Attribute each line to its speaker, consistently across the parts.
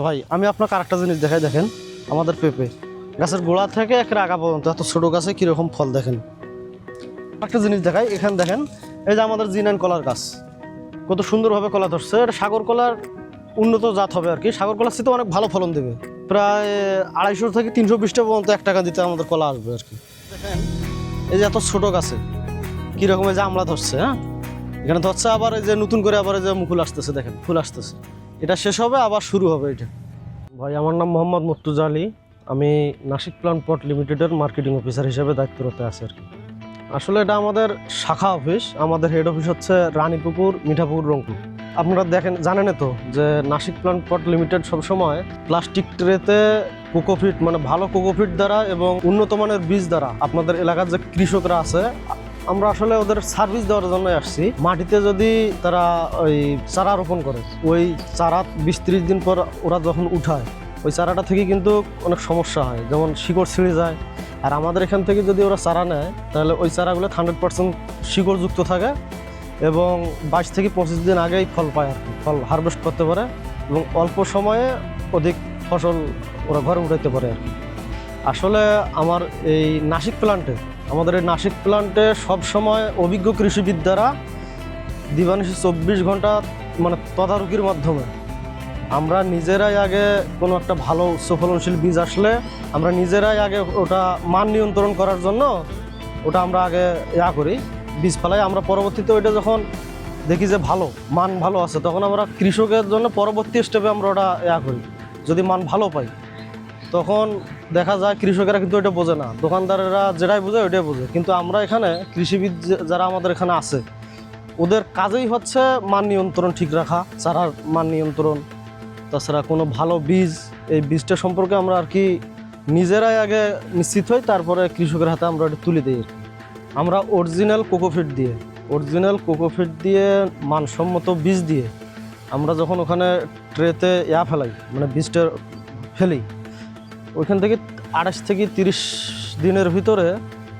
Speaker 1: হ্যাঁ ভাই, আমি আপনাকে আরেকটা জিনিস দেখাই, দেখেন, আমাদের পেঁপে। গাছের গোড়া থেকে এক আগা পর্যন্ত এত ছোটো গাছে কীরকম ফল দেখেন। একটা জিনিস দেখাই, এখানে দেখেন, এই যে আমাদের জিনান কলার গাছ। কত সুন্দরভাবে কলা ধরছে, এটা সাগর কলার উন্নত জাত হবে আর কি। সাগর কলার সাথে অনেক ভালো ফলন দেবে। প্রায় আড়াইশো থেকে তিনশো বিশটা পর্যন্ত এক টাকা দিতে আমাদের কলা আসবে আর কি। দেখেন, এই যে এত ছোটো গাছে, কীরকম এই যে আমলা ধরছে হ্যাঁ? এখানে ধরছে আবার এই যে নতুন করে আবার এই যে মুকুল আসতেছে, দেখেন, ফুল আসতেছে। এটা শেষ হবে, আবার শুরু হবে এটা। ভাই, আমার নাম মোহাম্মদ মুর্তুজা আলী। আমি নাসিক প্লান্ট পট লিমিটেডের মার্কেটিং অফিসার হিসেবে দায়িত্বরত আছি আর কি। আসলে এটা আমাদের শাখা অফিস। আমাদের হেড অফিস হচ্ছে রানীপুকুর, মিঠাপুকুর, রংপুর। আপনারা দেখেন, জানেন তো যে নাসিক প্লান্ট পট লিমিটেড সবসময় প্লাস্টিক ট্রেতে কোকোফিট মানে ভালো কোকোফিট দ্বারা এবং উন্নত মানের বীজ দ্বারা আপনাদের এলাকার যে কৃষকরা আছে আমরা আসলে ওদের সার্ভিস দেওয়ার জন্য আসছি। মাটিতে যদি তারা ওই চারা রোপণ করে, ওই চারা বিশ ত্রিশ দিন পর ওরা যখন উঠায়, ওই চারাটা থেকে কিন্তু অনেক সমস্যা হয়। যেমন শিকড় ছিঁড়ে যায়। আর আমাদের এখান থেকে যদি ওরা চারা নেয়, তাহলে ওই চারাগুলো হান্ড্রেড পার্সেন্ট শিকড়যুক্ত থাকে এবং বাইশ থেকে পঁচিশ দিন আগেই ফল পায় আর কি। ফল হারভেস্ট করতে পারে এবং অল্প সময়ে অধিক ফসল ওরা ঘরে উঠাইতে পারে আর কি। আসলে আমার এই নাসিক প্লান্টে আমাদের এই নাসিক প্লান্টে সব সময় অভিজ্ঞ কৃষিবিদ দ্বারা দিবানিশি চব্বিশ ঘণ্টা মানে তদারকির মাধ্যমে আমরা নিজেরাই আগে কোনো একটা ভালো উচ্চ বীজ আসলে আমরা নিজেরাই আগে ওটা মান নিয়ন্ত্রণ করার জন্য ওটা আমরা আগে ইয়া করি। বীজ ফেলাই আমরা পরবর্তীতে ওইটা যখন দেখি যে ভালো, মান ভালো আছে, তখন আমরা কৃষকের জন্য পরবর্তী স্টেপে আমরা ওটা ইয়া করি। যদি মান ভালো পাই। তখন দেখা যায় কৃষকেরা কিন্তু ওইটা বোঝে না। দোকানদারেরা যেটাই বোঝে ওইটাই বোঝে। কিন্তু আমরা এখানে কৃষিবিদ যারা আমাদের এখানে আছে, ওদের কাজেই হচ্ছে মান নিয়ন্ত্রণ ঠিক রাখা, চারার মান নিয়ন্ত্রণ। তাছাড়া কোনো ভালো বীজ, এই বীজটা সম্পর্কে আমরা আর কি নিজেরাই আগে নিশ্চিত হই, তারপরে কৃষকের হাতে আমরা ওটা তুলে দিই আমরা অরিজিনাল কোকোফিট দিয়ে অরিজিনাল কোকোফিট দিয়ে মানসম্মত বীজ দিয়ে আমরা যখন ওখানে ট্রেতে ইয়া ফেলাই মানে বীজটা ফেলি ওইখান থেকে আঠাশ থেকে তিরিশ দিনের ভিতরে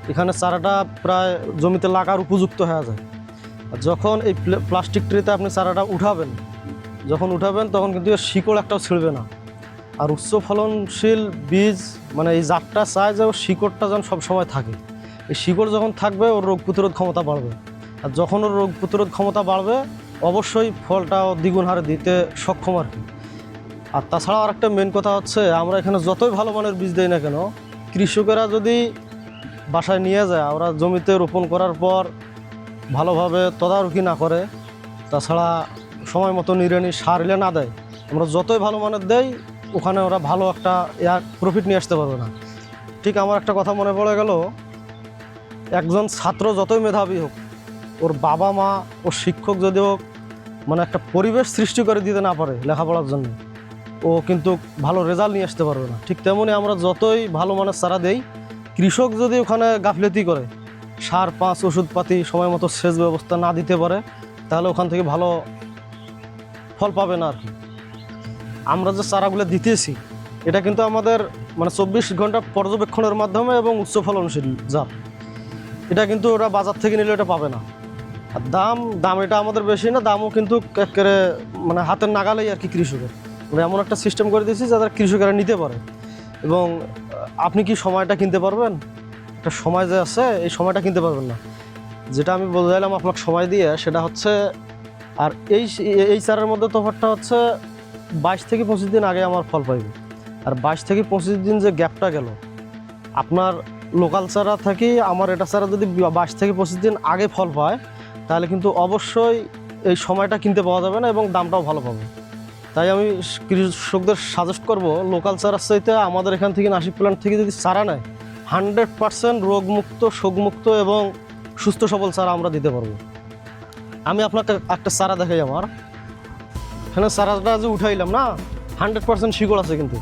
Speaker 1: এখানে চারাটা প্রায় জমিতে লাগার উপযুক্ত হয়ে যায়। আর যখন এই প্লে- প্লাস্টিক ট্রেতে আপনি চারাটা উঠাবেন, যখন উঠাবেন তখন কিন্তু এর শিকড় একটাও ছিঁড়বে না। আর উচ্চ ফলনশীল বীজ মানে এই জাতটা চায় যে ওর শিকড়টা যেন সবসময় থাকে। এই শিকড় যখন থাকবে, ওর রোগ প্রতিরোধ ক্ষমতা বাড়বে। আর যখন ওর রোগ প্রতিরোধ ক্ষমতা বাড়বে, অবশ্যই ফলটাও দ্বিগুণ হারে দিতে সক্ষম আর কি। আর তাছাড়াও আরেকটা মেন কথা হচ্ছে, আমরা এখানে যতই ভালো মানের বীজ দেই না কেন, কৃষকেরা যদি বাসায় নিয়ে যায়, ওরা জমিতে রোপণ করার পর ভালোভাবে তদারকি না করে, তাছাড়া সময় মতো নিড়ানি সার এলে না দেয়, আমরা যতই ভালো মানের দেই, ওখানে ওরা ভালো একটা এয়ার প্রফিট নিয়ে আসতে পারবে না। ঠিক আমার একটা কথা মনে পড়ে গেল, একজন ছাত্র যতই মেধাবী হোক, ওর বাবা মা, ওর শিক্ষক যদি হোক মানে একটা পরিবেশ সৃষ্টি করে দিতে না পারে লেখাপড়ার জন্য। ও কিন্তু ভালো রেজাল্ট নিয়ে আসতে পারবে না। ঠিক তেমনই আমরা যতই ভালো মানের চারা দেই, কৃষক যদি ওখানে গাফলেতি করে, সার, পাঁচ ওষুধপাতি সময় মতো সেচ ব্যবস্থা না দিতে পারে, তাহলে ওখান থেকে ভালো ফল পাবে না আর কি আমরা যে চারাগুলো দিতেছি, এটা কিন্তু আমাদের মানে চব্বিশ ঘণ্টা পর্যবেক্ষণের মাধ্যমে এবং উচ্চ ফলনশীল জাত। এটা কিন্তু ওরা বাজার থেকে নিলে এটা পাবে না। আর দাম দাম এটা আমাদের বেশি না, দামও কিন্তু একেবারে মানে হাতের নাগালেই আর কি কৃষকের। আমরা এমন একটা সিস্টেম করে দিয়েছি যাতে কৃষকেরা নিতে পারে। এবং আপনি কি সময়টা কিনতে পারবেন? একটা সময় যে আছে, এই সময়টা কিনতে পারবেন না। যেটা আমি বোঝাইলাম আপনাকে সময় দিয়ে, সেটা হচ্ছে, আর এই এই চারের মধ্যে তফাৎটা হচ্ছে, বাইশ থেকে পঁচিশ দিন আগে আমার ফল পাইবে। আর বাইশ থেকে পঁচিশ দিন যে গ্যাপটা গেল, আপনার লোকাল চারা থাকি আমার এটা চারা যদি বাইশ থেকে পঁচিশ দিন আগে ফল পায়, তাহলে কিন্তু অবশ্যই এই সময়টা কিনতে পাওয়া যাবে না এবং দামটাও ভালো পাবে। তাই আমি কৃষকদের সাজেস্ট করব লোকাল চারার চাইতে আমাদের এখান থেকে নাসিক প্ল্যান্ট থেকে যদি চারা নেয় হান্ড্রেড পার্সেন্ট রোগমুক্ত, শোকমুক্ত এবং সুস্থ সবল চারা আমরা দিতে পারব। আমি আপনাকে একটা চারা দেখাই আমার। এখানে চারাটা যে উঠাইলাম না হান্ড্রেড পার্সেন্ট শিকড় আছে কিন্তু।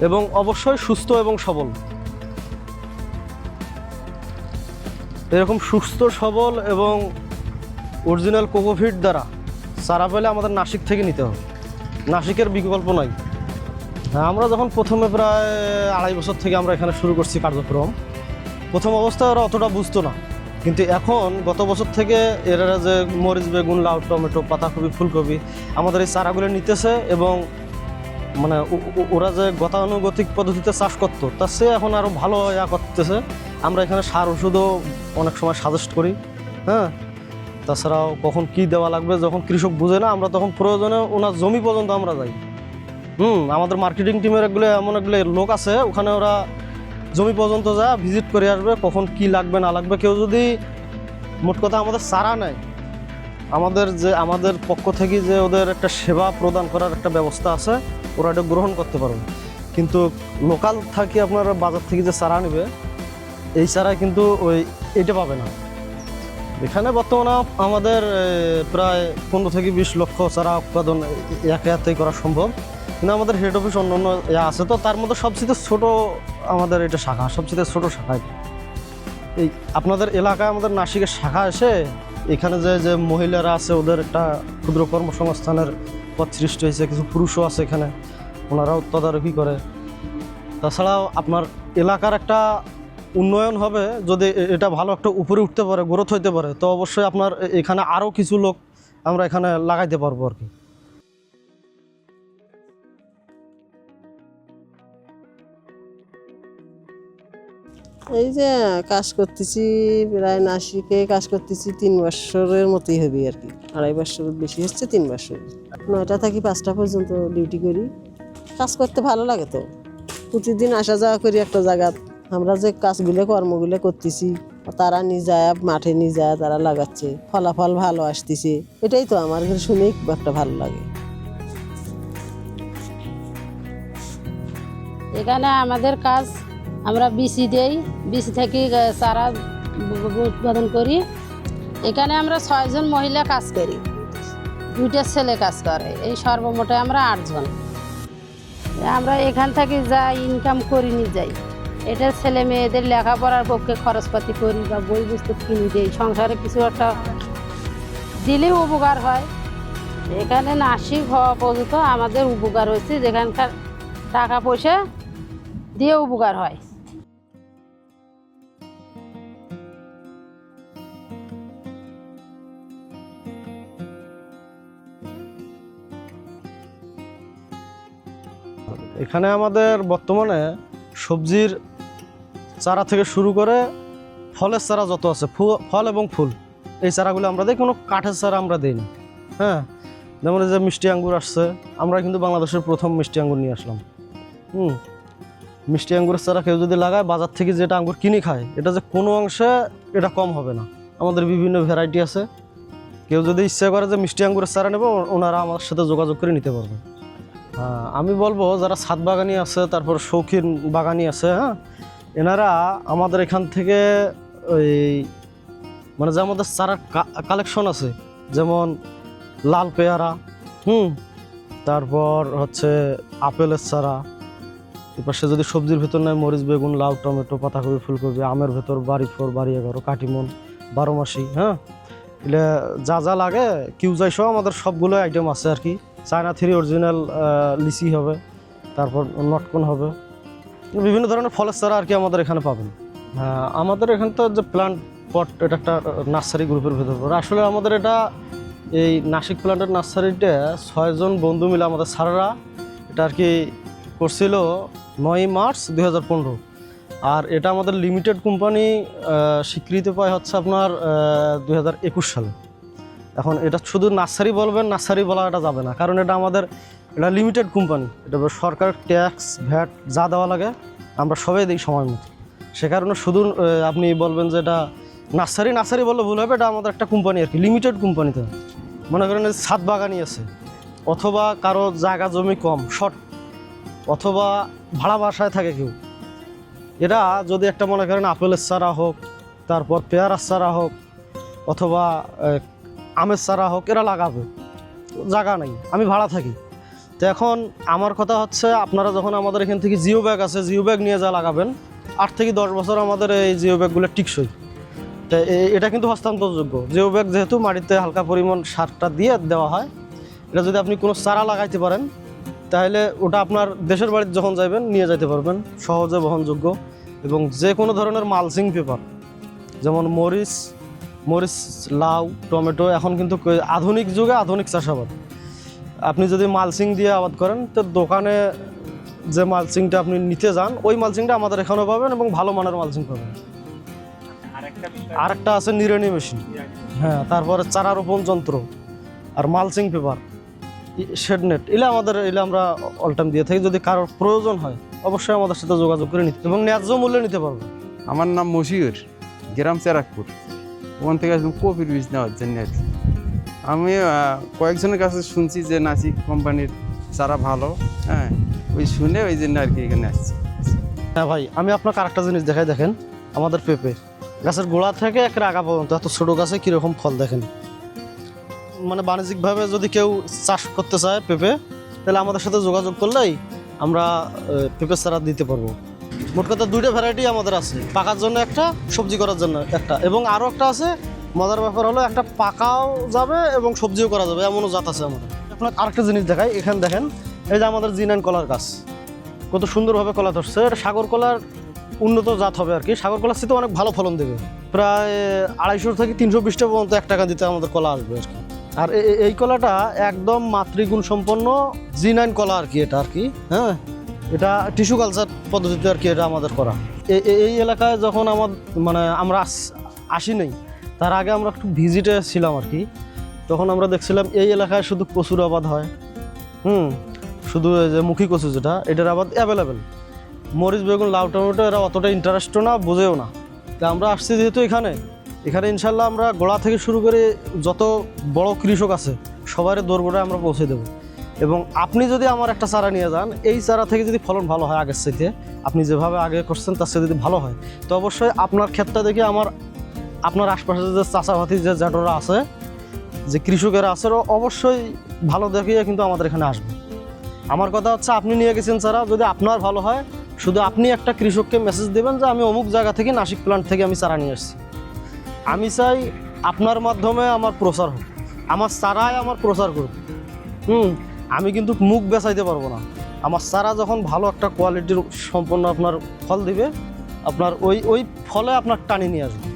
Speaker 1: এবং অবশ্যই সুস্থ এবং সবল। এরকম সুস্থ, সবল এবং অরিজিনাল কোকোফিট দ্বারা চারা পেলে আমাদের নাসিক থেকে নিতে হবে। নাসিকের বিকল্প নাই। হ্যাঁ আমরা যখন প্রথমে প্রায় আড়াই বছর থেকে আমরা এখানে শুরু করছি কার্যক্রম, প্রথম অবস্থায় ওরা অতটা বুঝতো না। কিন্তু এখন গত বছর থেকে এরা যে মরিচ, বেগুন, লাউ, টমেটো পাতাকপি ফুলকপি আমাদের এই চারাগুলো নিতেছে এবং মানে ওরা যে গতানুগতিক পদ্ধতিতে চাষ করতো তার সে এখন আরও ভালো ইয়া করতেছে। আমরা এখানে সার ওষুধও অনেক সময় সাজেস্ট করি। হ্যাঁ তাছাড়াও কখন কি দেওয়া লাগবে, যখন কৃষক বুঝে না, আমরা তখন প্রয়োজনে ওনার জমি পর্যন্ত আমরা যাই। হুম, আমাদের মার্কেটিং টিমের এগুলো এমন এগুলো লোক আছে, ওখানে ওরা জমি পর্যন্ত যা ভিজিট করে আসবে, কখন কি লাগবে, না লাগবে, কেউ যদি মোট কথা আমাদের সারা নেয়, আমাদের যে, আমাদের পক্ষ থেকে যে ওদের একটা সেবা প্রদান করার একটা ব্যবস্থা আছে, ওরা এটা গ্রহণ করতে পারবে। কিন্তু লোকাল থাকি আপনার বাজার থেকে যে চারা নেবে, এই চারা কিন্তু ওই, এটা পাবে না। এখানে বর্তমানে আমাদের প্রায় পনেরো থেকে বিশ লক্ষ চারা উৎপাদন একে হাতেই করা সম্ভব কিন্তু আমাদের হেড অফিস অন্য অন্য আছে, তো তার মধ্যে সবচেয়ে ছোট আমাদের এটা শাখা, সবচেয়ে ছোট শাখা। এই আপনাদের এলাকায় আমাদের নাসিকের শাখা এসে এখানে যে যে মহিলারা আছে, ওদের একটা ক্ষুদ্র কর্মসংস্থানের পথ সৃষ্টি হয়েছে, কিছু পুরুষও আছে এখানে, ওনারাও তদারকি করে তাছাড়াও আপনার এলাকার একটা উন্নয়ন হবে, যদি এটা ভালো একটা উপরে উঠতে পারে গ্রোথ হইতে পারে, তো অবশ্যই আপনার এখানে আরও কিছু লোক আমরা এখানে লাগাইতে পারব আর কি।
Speaker 2: এই যে কাজ করতেছি, প্রায় নাসিকে কাজ করতেছি তিন বছরের মতোই হবে আর কি। আড়াই বছর বেশি হচ্ছে, তিন বছর। নয়টা থাকি পাঁচটা পর্যন্ত ডিউটি করি। কাজ করতে ভালো লাগে তো। প্রতিদিন আসা যাওয়া করি একটা জায়গা আমরা যে কাজগুলো, কর্মগুলো করতেছি, তারা নিয়ে মাঠে নিয়ে যায় তারা লাগাচ্ছে, ফলাফল ভালো আসতেছে, এটাই তো আমার শুনেই একটা ভালো লাগে।
Speaker 3: এখানে আমাদের কাজ আমরা বিসি দেই বিসি থেকে চারা উৎপাদন করি। এখানে আমরা ছয়জন মহিলা কাজ করি, দুইটা ছেলে কাজ করে, এই সর্বমোটে আমরা আটজন আমরা এখান থেকে যা ইনকাম করি নিয়ে যাই এটা ছেলে মেয়েদের লেখাপড়ার পক্ষে খরচপাতি করি বা বই পুস্তক কিনে দিই, সংসারে কিছু একটা দিলেও উপকার হয়। এখানে নাসিক হওয়া পর্যন্ত আমাদের উপকার হয়েছে, যেখানকার টাকা পয়সা দিয়ে উপকার হয়।
Speaker 1: এখানে আমাদের বর্তমানে সবজির চারা থেকে শুরু করে ফলের চারা যত আছে ফল এবং ফুল, এই চারাগুলো আমরা দিই, কোনো কাঠের চারা আমরা দিই না। হ্যাঁ? যেমন যে মিষ্টি আঙ্গুর আসছে, আমরা কিন্তু বাংলাদেশের প্রথম মিষ্টি আঙ্গুর নিয়ে আসলাম। হুম? মিষ্টি আঙ্গুরের চারা কেউ যদি লাগায়, বাজার থেকে যেটা আঙ্গুর কিনে খায়, এটা যে কোনো অংশে এটা কম হবে না। আমাদের বিভিন্ন ভ্যারাইটি আছে। কেউ যদি ইচ্ছে করে যে মিষ্টি আঙ্গুরের চারা নেবে ওনারা আমার সাথে যোগাযোগ করে নিতে পারবে। আমি বলব, যারা ছাদ বাগানি আছে, তারপর শৌখিন বাগানি আছে হ্যাঁ? এনারা আমাদের এখান থেকে ওই মানে যে আমাদের চারার কালেকশন আছে, যেমন লাল পেয়ারা, হুম, তারপর হচ্ছে আপেলের চারা সে যদি সবজির ভেতর নেয় মরিচ, বেগুন, লাউ, টমেটো, পাতাকপি, ফুলকপি, আমের ভেতর বাড়ি ফোর, বাড়ি এগারো, কাটিমন, বারো মাসি হ্যাঁ? এগুলো যা যা লাগে কিউ কিউজাই সহ আমাদের সবগুলো আইটেম আছে আর কি। চায়না থ্রি অরিজিনাল লিচি হবে, তারপর নটকন হবে। বিভিন্ন ধরনের ফলের চারা আর কি আমাদের এখানে পাবেন। হ্যাঁ আমাদের এখানে তো যে প্লান্ট পট এটা একটা নার্সারি গ্রুপের ভেতর পড়ে। আসলে আমাদের এটা এই নাসিক প্লান্টের নার্সারিটা ছয়জন বন্ধু মিলে আমাদের স্যাররা এটা আর কি করছিল নয় মার্চ দুই হাজার পনেরো। আর এটা আমাদের লিমিটেড কোম্পানি স্বীকৃতি পায় হচ্ছে আপনার দুই হাজার একুশ সালে। এখন এটা শুধু নার্সারি বলবেন নার্সারি বলা এটা যাবে না। কারণ এটা আমাদের এটা লিমিটেড কোম্পানি এটা সরকার ট্যাক্স ভ্যাট যা দেওয়া লাগে, আমরা সবাই দিই সময় মতো। সে কারণে শুধু আপনি বলবেন যে এটা নার্সারি নার্সারি বললে ভুল হবে, এটা আমাদের একটা কোম্পানি আর কি লিমিটেড কোম্পানিতে মনে করেন ছাদ বাগানই আছে, অথবা কারও জায়গা জমি কম শর্ট অথবা ভাড়া বাসায় থাকে কেউ। এরা যদি একটা মনে করেন আপেলের চারা হোক, তারপর পেয়ারার চারা হোক, অথবা আমের চারা হোক, এরা লাগাবে। জায়গা নেই, আমি ভাড়া থাকি। তো এখন আমার কথা হচ্ছে আপনারা যখন আমাদের এখান থেকে জিও ব্যাগ আছে, জিও ব্যাগ নিয়ে যা লাগাবেন, আট থেকে দশ বছর আমাদের এই জিও ব্যাগগুলো টিকসই। তো এটা কিন্তু হস্তান্তরযোগ্য। জিও ব্যাগ যেহেতু মাটিতে হালকা পরিমাণ সারটা দিয়ে দেওয়া হয়, এটা যদি আপনি কোনো চারা লাগাইতে পারেন, তাহলে ওটা আপনার দেশের বাড়িতে যখন যাবেন নিয়ে যেতে পারবেন। সহজে বহনযোগ্য এবং যে কোনো ধরনের মালসিং পেপার, যেমন মরিচ মরিচ, লাউ, টমেটো, এখন কিন্তু আধুনিক যুগে আধুনিক চাষাবাদ। আপনি যদি মালসিং দিয়ে আবাদ করেন তো দোকানে যে মালসিংটা আপনি নিতে যান ওই মালসিংটা আমাদের এখানেও পাবেন এবং ভালো মানের মালসিং পাবেন। আরেকটা আছে নিড়ানি মেশিন। হ্যাঁ তারপরে চারা রোপণ যন্ত্র আর মালসিং পেপার শেড নেট এলে আমাদের এলে আমরা অল টাইম দিয়ে থাকি। যদি কারোর প্রয়োজন হয় অবশ্যই আমাদের সাথে যোগাযোগ করে নিতে এবং ন্যায্য মূল্যে নিতে পারব
Speaker 4: আমার নাম মশিউর গ্রাম চেরাকপুর। ওখান থেকে আসলাম কপির বীজ নেওয়ার জন্য আর কি। আমি কয়েকজনের কাছে শুনছি যে নাসিক কোম্পানির চারা ভালো হ্যাঁ ওই শুনে ওই জন্য আর কি এখানে আসছি।
Speaker 1: হ্যাঁ ভাই, আমি আপনাকে আরেকটা জিনিস দেখাই, দেখেন, আমাদের পেঁপে। গাছের গোড়া থেকে একের আগা পর্যন্ত, এত ছোটো গাছে কীরকম ফল দেখেন। মানে বাণিজ্যিকভাবে যদি কেউ চাষ করতে চায় পেঁপে, তাহলে আমাদের সাথে যোগাযোগ করলেই আমরা পেঁপে চারা দিতে পারব। মোট কথা দুইটা ভ্যারাইটি আমাদের আছে, পাকার জন্য একটা, সবজি করার জন্য একটা, এবং আরও একটা আছে মজার ব্যাপার হলো একটা পাকাও যাবে এবং সবজিও করা যাবে, এমনও জাত আছে আমাদের। আপনার আরেকটা জিনিস দেখাই, এখানে দেখেন, এই যে আমাদের জিনান কলার গাছ। কত সুন্দরভাবে কলা ধরছে, এটা সাগর কলার উন্নত জাত হবে আর কি। সাগর কলার সাথে অনেক ভালো ফলন দেবে। প্রায় আড়াইশো থেকে তিনশো বিশটা পর্যন্ত এক টাকা দিতে আমাদের কলা আসবে আর কি। আর এই কলাটা একদম মাতৃগুণ সম্পন্ন জি নাইন কলা আর কি এটা আর কি হ্যাঁ? এটা টিস্যু কালচার পদ্ধতিতে আর কি এটা আমাদের করা। এই এলাকায় যখন আমার মানে আমরা আসি নাই তার আগে আমরা একটু ভিজিটে ছিলাম আর কি। তখন আমরা দেখছিলাম এই এলাকায় শুধু কচুর আবাদ হয়। হুম, শুধু যে মুখী কচু যেটা, এটার আবাদ অ্যাভেলেবেল মরিচ, বেগুন, লাউ, টমেটো, এরা অতটা ইন্টারেস্টও না, বোঝেও না। তা আমরা আসছি যেহেতু এখানে এখানে ইনশাল্লাহ আমরা গোড়া থেকে শুরু করে যত বড় কৃষক আছে সবার দোরগোড়ায় আমরা পৌঁছে দেবো। এবং আপনি যদি আমার একটা চারা নিয়ে যান, এই চারা থেকে যদি ফলন ভালো হয় আগের চাইতে, আপনি যেভাবে আগে করছেন, তার সাথে যদি ভালো হয়, তো অবশ্যই আপনার ক্ষেতটা দেখে আমার আপনার আশপাশে যে চাষাভাতি যে জাটরা আছে, যে কৃষকেরা আছে অবশ্যই ভালো দেখিয়ে কিন্তু আমাদের এখানে আসবে। আমার কথা হচ্ছে আপনি নিয়ে গেছেন চারা যদি আপনার ভালো হয়, শুধু আপনি একটা কৃষককে মেসেজ দেবেন যে আমি অমুক জায়গা থেকে নাসিক প্লান্ট থেকে আমি চারা নিয়ে আসছি। আমি চাই আপনার মাধ্যমে আমার প্রচার হোক, আমার চারাই আমার প্রচার করুক। হুম, আমি কিন্তু মুখ বেচাইতে পারব না। আমার চারা যখন ভালো একটা কোয়ালিটির সম্পন্ন আপনার ফল দিবে, আপনার ওই ওই ফলে আপনার টানি নিয়ে আসবে।